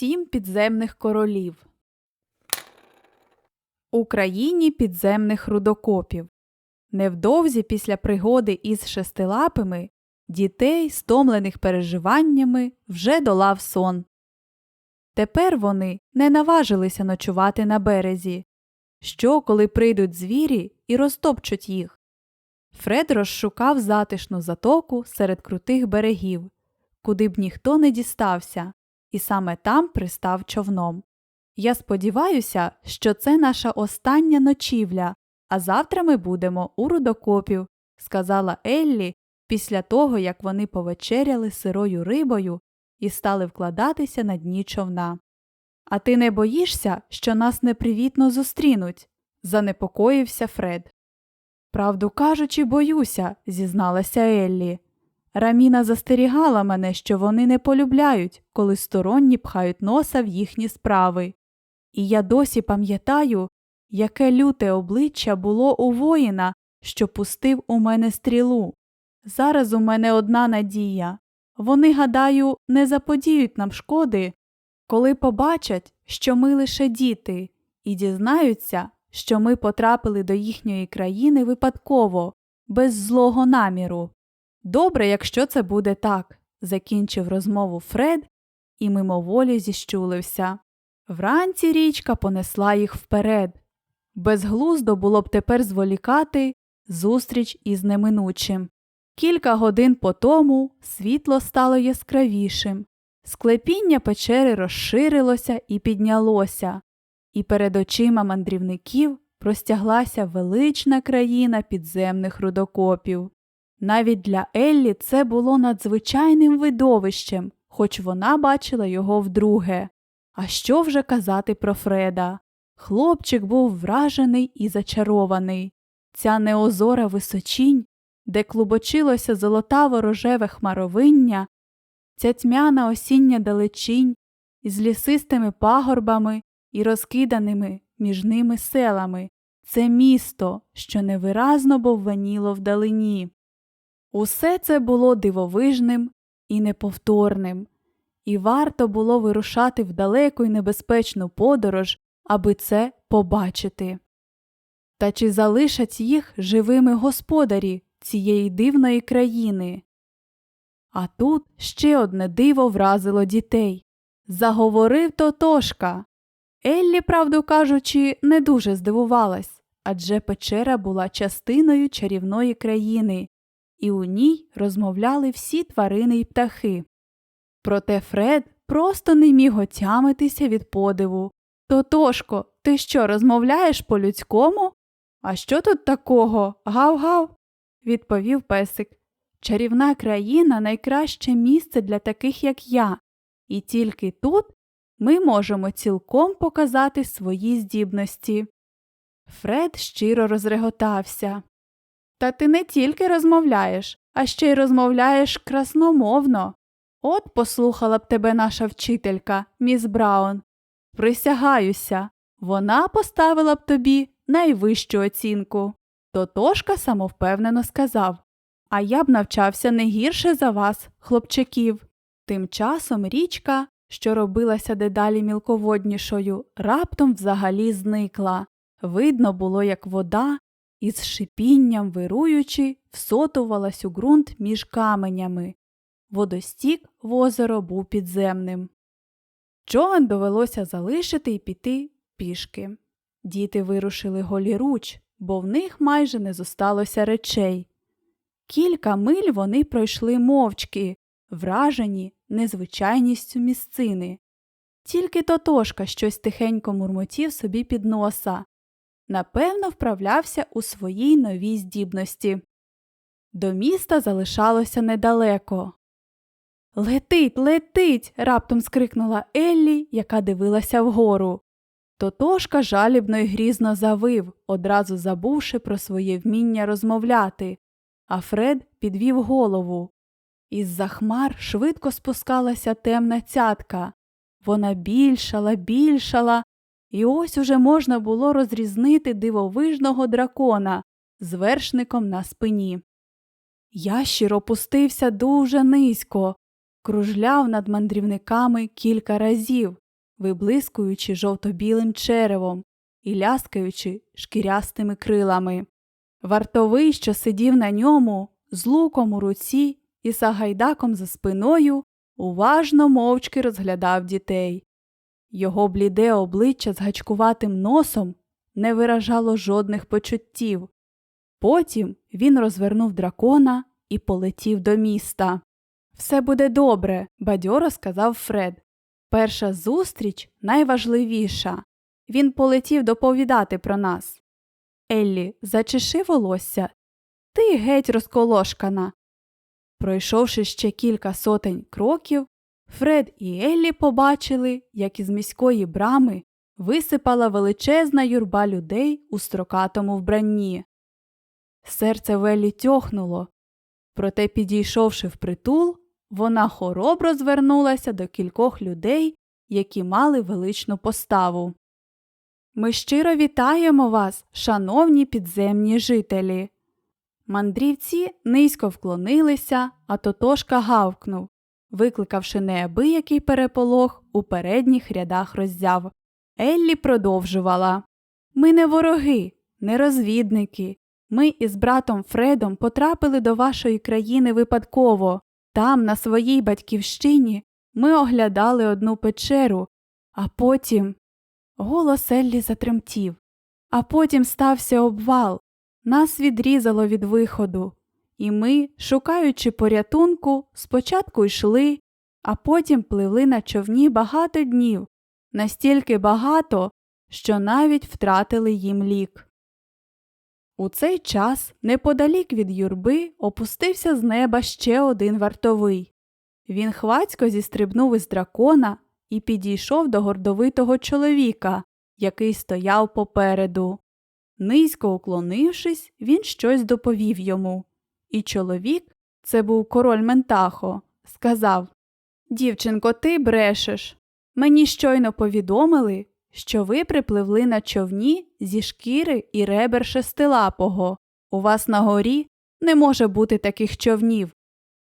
Сім підземних королів. Україні підземних рудокопів. Невдовзі після пригоди із шестилапими дітей, стомлених переживаннями, вже долав сон. Тепер вони не наважилися ночувати на березі. Що, коли прийдуть звірі і розтопчуть їх? Фред розшукав затишну затоку серед крутих берегів, куди б ніхто не дістався, і саме там пристав човном. Я сподіваюся, що це наша остання ночівля, а завтра ми будемо у рудокопів, сказала Еллі після того, як вони повечеряли сирою рибою і стали вкладатися на дні човна. А ти не боїшся, що нас непривітно зустрінуть? занепокоївся Фред. Правду кажучи, боюся, зізналася Еллі. Раміна застерігала мене, що вони не полюбляють, коли сторонні пхають носа в їхні справи. І я досі пам'ятаю, яке люте обличчя було у воїна, що пустив у мене стрілу. Зараз у мене одна надія. Вони, гадаю, не заподіють нам шкоди, коли побачать, що ми лише діти, і дізнаються, що ми потрапили до їхньої країни випадково, без злого наміру. Добре, якщо це буде так, закінчив розмову Фред і мимоволі зіщулився. Вранці річка понесла їх вперед. Безглуздо було б тепер зволікати зустріч із неминучим. Кілька годин по тому світло стало яскравішим, склепіння печери розширилося і піднялося, і перед очима мандрівників простяглася велична країна підземних рудокопів. Навіть для Еллі це було надзвичайним видовищем, хоч вона бачила його вдруге. А що вже казати про Фреда? Хлопчик був вражений і зачарований. Ця неозора височінь, де клубочилося золотаво рожеве хмаровиння, ця тьмяна осіння далечінь із лісистими пагорбами і розкиданими між ними селами, це місто, що невиразно бовваніло вдалині. Усе це було дивовижним і неповторним, і варто було вирушати в далеку й небезпечну подорож, аби це побачити. Та чи залишать їх живими господарі цієї дивної країни? А тут ще одне диво вразило дітей. Заговорив Тотошка. Еллі, правду кажучи, не дуже здивувалась, адже печера була частиною чарівної країни, і у ній розмовляли всі тварини й птахи. Проте Фред просто не міг отямитися від подиву. Тотошко, ти що, розмовляєш по людському? А що тут такого? Гав-гав? відповів песик. Чарівна країна найкраще місце для таких, як я, і тільки тут ми можемо цілком показати свої здібності. Фред щиро розреготався. Та ти не тільки розмовляєш, а ще й розмовляєш красномовно. От послухала б тебе наша вчителька, міс Браун. Присягаюся, вона поставила б тобі найвищу оцінку. Тотошка самовпевнено сказав А я б навчався не гірше за вас, хлопчаків. Тим часом річка, що робилася дедалі мілководнішою, раптом взагалі зникла. Видно було, як вода, із шипінням вируючи, всотувалась у ґрунт між каменями. Водостік в озеро був підземним. Човен довелося залишити і піти пішки. Діти вирушили голіруч, бо в них майже не зосталося речей. Кілька миль вони пройшли мовчки, вражені незвичайністю місцини. Тільки Тотошка щось тихенько мурмотів собі під носа. Напевно, вправлявся у своїй новій здібності. До міста залишалося недалеко. Летить, летить. раптом скрикнула Еллі, яка дивилася вгору. Тотошка жалібно й грізно завив, одразу забувши про своє вміння розмовляти, а Фред підвів голову. Із за хмар швидко спускалася темна цятка. Вона більшала, більшала, і ось уже можна було розрізнити дивовижного дракона з вершником на спині. Ящір опустився дуже низько, кружляв над мандрівниками кілька разів, виблискуючи жовто-білим черевом і ляскаючи шкірястими крилами. Вартовий, що сидів на ньому, з луком у руці і сагайдаком за спиною, уважно мовчки розглядав дітей. Його бліде обличчя з гачкуватим носом не виражало жодних почуттів. Потім він розвернув дракона і полетів до міста. Все буде добре, бадьоро сказав Фред. Перша зустріч найважливіша. Він полетів доповідати про нас. Еллі, зачеши волосся. Ти геть розколошкана. Пройшовши ще кілька сотень кроків, Фред і Еллі побачили, як із міської брами висипала величезна юрба людей у строкатому вбранні. Серце Веллі тьохнуло, проте, підійшовши впритул, вона хоробро звернулася до кількох людей, які мали величну поставу. Ми щиро вітаємо вас, шановні підземні жителі. Мандрівці низько вклонилися, а Тотошка гавкнув, викликавши неабиякий переполох у передніх рядах роззяв. Еллі продовжувала Ми не вороги, не розвідники. Ми із братом Фредом потрапили до вашої країни випадково. Там, на своїй батьківщині, ми оглядали одну печеру, а потім. Голос Еллі затремтів. А потім стався обвал. Нас відрізало від виходу, і ми, шукаючи порятунку, спочатку йшли, а потім пливли на човні багато днів, настільки багато, що навіть втратили їм лік. У цей час неподалік від юрби опустився з неба ще один вартовий. Він хвацько зістрибнув із дракона і підійшов до гордовитого чоловіка, який стояв попереду. Низько уклонившись, він щось доповів йому. І чоловік, це був король Ментахо, сказав Дівчинко, ти брешеш. Мені щойно повідомили, що ви припливли на човні зі шкіри і ребер шестилапого. У вас на горі не може бути таких човнів.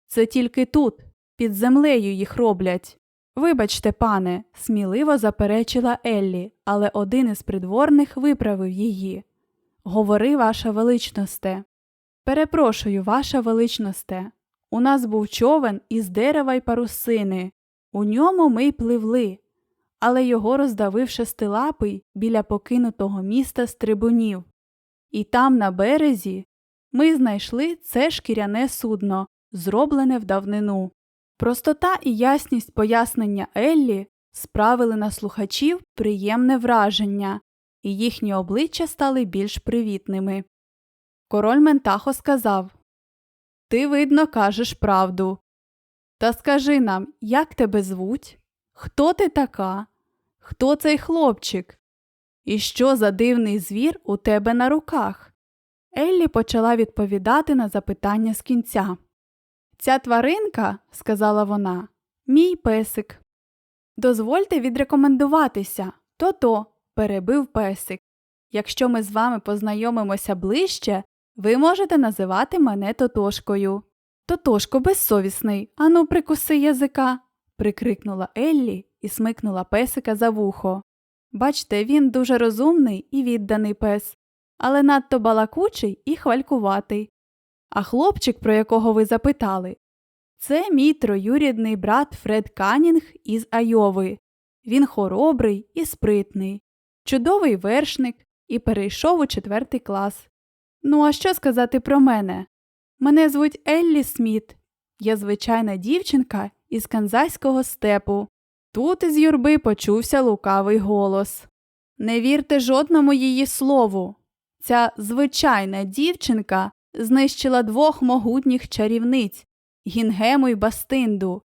Це тільки тут, під землею їх роблять. Вибачте, пане, сміливо заперечила Еллі, але один із придворних виправив її. Говори, ваша величносте. Перепрошую, ваша величносте. У нас був човен із дерева й парусини. У ньому ми й пливли, але його роздавив шестилапий біля покинутого міста стрибунів. І там, на березі, ми знайшли це шкіряне судно, зроблене в давнину. Простота і ясність пояснення Еллі справили на слухачів приємне враження, і їхні обличчя стали більш привітними. Король Ментахо сказав Ти, видно, кажеш правду. Та скажи нам, як тебе звуть? Хто ти така? Хто цей хлопчик? І що за дивний звір у тебе на руках? Еллі почала відповідати на запитання з кінця. Ця тваринка, сказала вона, мій песик. Дозвольте відрекомендуватися. То-то, перебив песик. Якщо ми з вами познайомимося ближче, ви можете називати мене Тотошкою. Тотошко безсовісний, ану, прикуси язика, прикрикнула Еллі і смикнула песика за вухо. Бачте, він дуже розумний і відданий пес, але надто балакучий і хвалькуватий. А хлопчик, про якого ви запитали, це мій троюрідний брат Фред Канінг із Айови. Він хоробрий і спритний, чудовий вершник і перейшов у четвертий клас. Ну, а що сказати про мене? Мене звуть Еллі Сміт. Я звичайна дівчинка із канзайського степу. Тут із юрби почувся лукавий голос. Не вірте жодному її слову. Ця звичайна дівчинка знищила двох могутніх чарівниць Гінгему й Бастинду,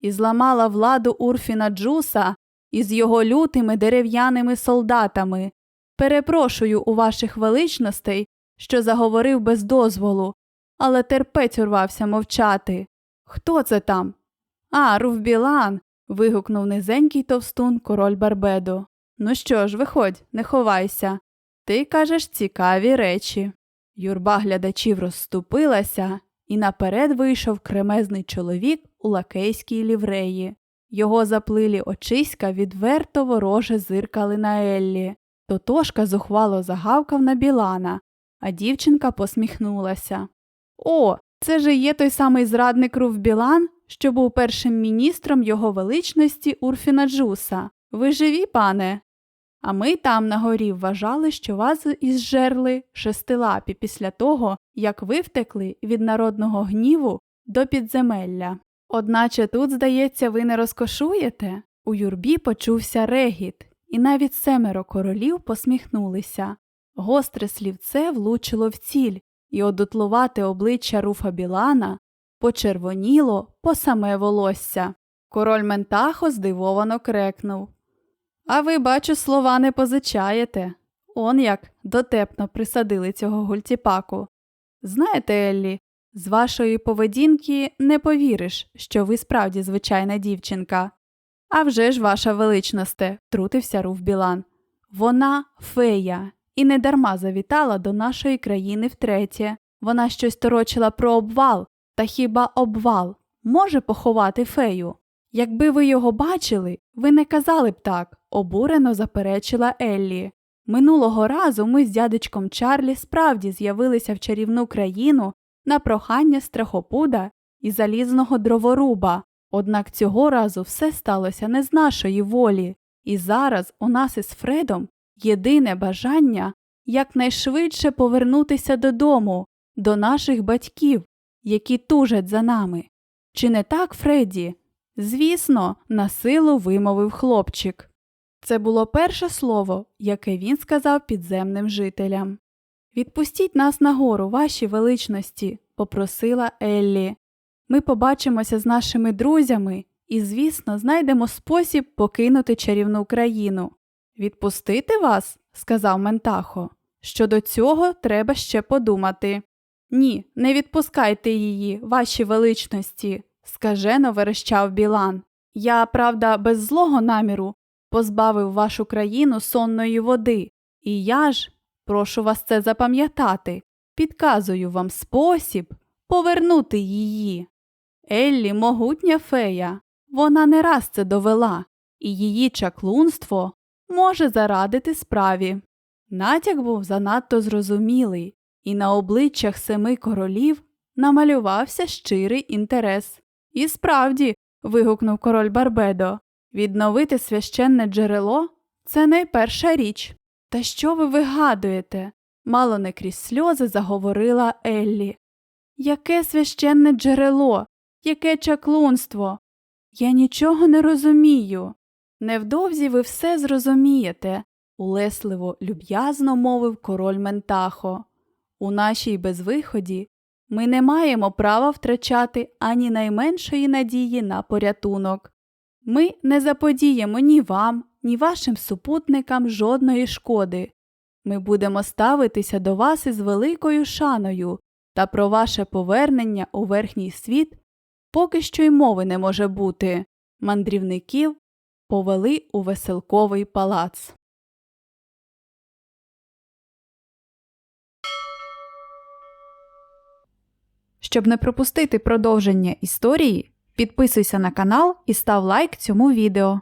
і зламала владу Урфіна Джуса із його лютими дерев'яними солдатами. Перепрошую у ваших величностей, що заговорив без дозволу, але терпець урвався мовчати. Хто це там? А, Руфбілан. вигукнув низенький товстун король Барбедо. Ну що ж, виходь, не ховайся. Ти кажеш цікаві речі. Юрба глядачів розступилася, і наперед вийшов кремезний чоловік у лакейській лівреї. Його заплилі очиська відверто вороже зиркали на Еллі. Тотошка зухвало загавкав на Білана, а дівчинка посміхнулася. О, це же є той самий зрадник Руф Білан, що був першим міністром його величності Урфіна Джуса. Ви живі, пане? А ми там на горі вважали, що вас ізжерли шестилапі після того, як ви втекли від народного гніву до підземелля. Одначе тут, здається, ви не розкошуєте? У юрбі почувся регіт, і навіть семеро королів посміхнулися. Гостре слівце влучило в ціль, і одутлувате обличчя Руфа Білана почервоніло по саме волосся. Король Ментахо здивовано крекнув. А ви, бачу, слова не позичаєте. Он як дотепно присадили цього гультіпаку. Знаєте, Еллі, з вашої поведінки не повіриш, що ви справді звичайна дівчинка. А вже ж, ваша величносте, втрутився Руф Білан. Вона фея, і недарма завітала до нашої країни втретє. Вона щось торочила про обвал, та хіба обвал може поховати фею? Якби ви його бачили, ви не казали б так, обурено заперечила Еллі. Минулого разу ми з дядечком Чарлі справді з'явилися в чарівну країну на прохання страхопуда і залізного дроворуба, однак цього разу все сталося не з нашої волі, і зараз у нас із Фредом єдине бажання якнайшвидше повернутися додому, до наших батьків, які тужать за нами. Чи не так, Фредді? Звісно, на силу вимовив хлопчик. Це було перше слово, яке він сказав підземним жителям. Відпустіть нас нагору, ваші величності, попросила Еллі. Ми побачимося з нашими друзями і, звісно, знайдемо спосіб покинути чарівну країну. Відпустити вас? сказав Ментахо. Щодо цього треба ще подумати. Ні, не відпускайте її, ваші величності, скажено верещав Білан. Я, правда, без злого наміру позбавив вашу країну сонної води, і я ж, прошу вас це запам'ятати, підказую вам спосіб повернути її. Еллі могутня фея, вона не раз це довела, і її чаклунство може зарадити справі. Натяк був занадто зрозумілий, і на обличчях семи королів намалювався щирий інтерес. І справді, вигукнув король Барбедо, відновити священне джерело це найперша річ. Та що ви вигадуєте? мало не крізь сльози заговорила Еллі. Яке священне джерело, яке чаклунство? Я нічого не розумію. Невдовзі ви все зрозумієте, улесливо люб'язно мовив король Ментахо. У нашій безвиході ми не маємо права втрачати ані найменшої надії на порятунок. Ми не заподіємо ні вам, ні вашим супутникам жодної шкоди. Ми будемо ставитися до вас із великою шаною, та про ваше повернення у верхній світ поки що й мови не може бути. Мандрівників повели у веселковий палац. Щоб не пропустити продовження історії, підписуйся на канал і став лайк цьому відео.